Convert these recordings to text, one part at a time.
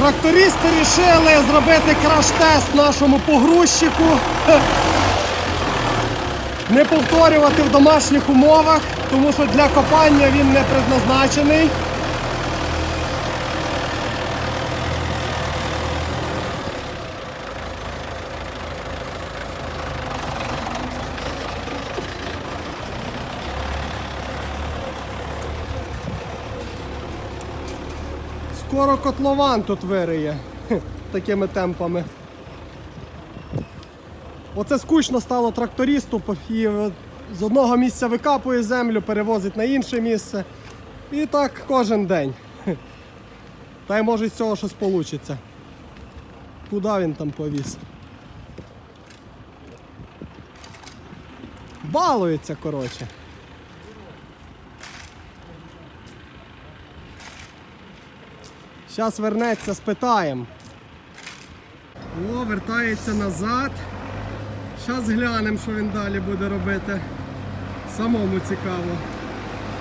Трактористи вирішили зробити краш-тест нашому погрузчику. Не повторювати в домашніх умовах, тому що для копання він не предназначений. Скоро котлован тут вириє такими темпами. Оце скучно стало трактористу і е, з одного місця викапує землю, перевозить на інше місце. І так кожен день. Та й може з цього щось вийде. Куди він там повіз? Балується, коротше. Зараз вернеться, спитаємо. О, вертається назад. Зараз глянемо, що він далі буде робити. Самому цікаво.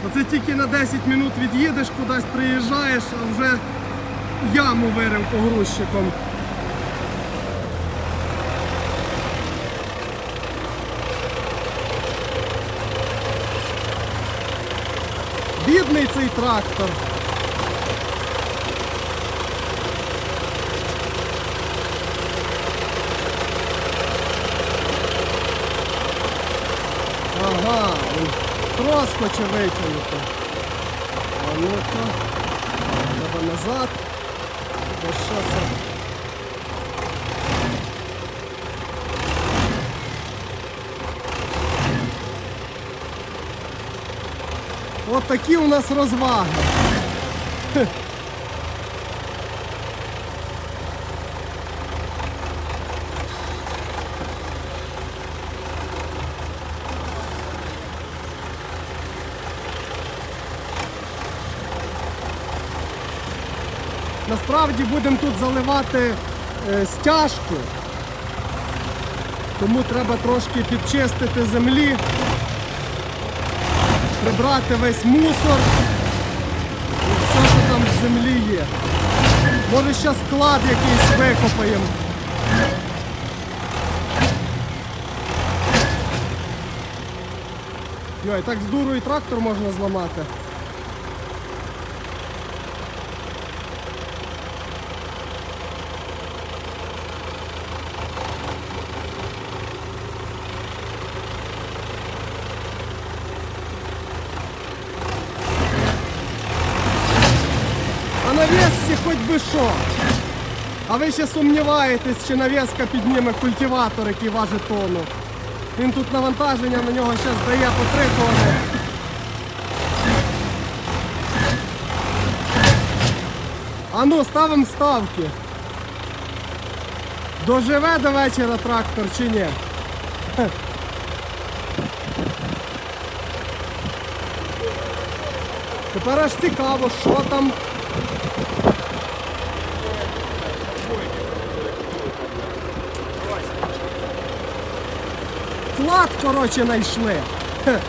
Оце тільки на 10 минут від'їдеш, кудись приїжджаєш, а вже яму вирив погрузчиком. Бідний цей трактор. Ага, він трос хоче витягнути. А ну-ка. Треба назад. Бо що це? От такі у нас розваги. Насправді будемо тут заливати е, стяжку, тому треба трошки підчистити землі, прибрати весь мусор і все, що там в землі є. Може ще склад якийсь викопаємо. Йой, так з дуру і трактор можна зламати. Навісці хоч би що. А ви ще сумніваєтесь, чи навіска підніме культиватор, який важить тонну. Він тут навантаження на нього зараз дає по 3 тони. А ну, ставимо ставки. Доживе до вечора трактор чи ні? Тепер аж цікаво, що там. Клад, коротше. Хе.